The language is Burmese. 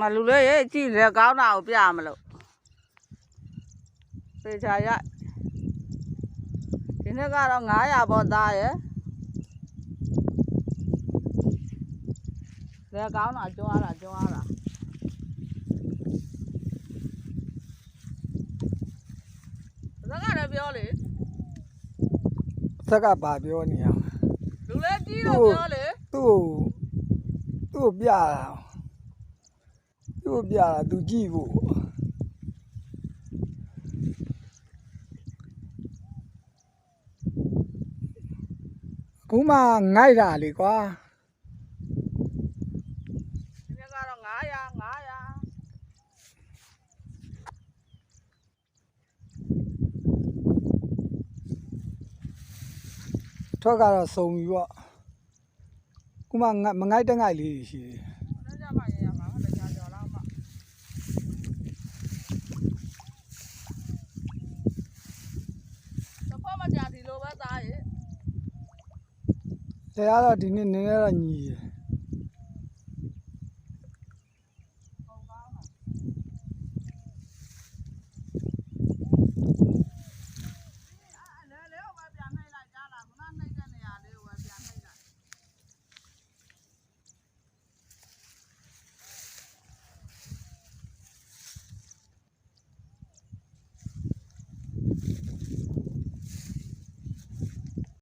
မလူလေးရေးကြည့်လေကောင်းတာကိုပြမလို့သေချာရဒီနေ့ကတော့900ပေါ့သားရယ်လေကောင်းတာကြွားတာကြွားတာစကားလည်းပြောလေသက်ကပါပြောနေရလူလေးကြီးတော့ပြောလေသူ့ကိုသူ့ကိုပြတာ သူ့ကိုပြတာသူကြည့်ဖို့အခုမှငိုက်တာလေကွာဒီနေ့ကတော့900 900ထွက်ကတော့စုံပြီပေါ့အခုမှငိုက်မငိုက်တငိုက်လေးတွေရှိတယ် တရားတော့ဒီနေ့နည်းနည်းတော့ညီတယ်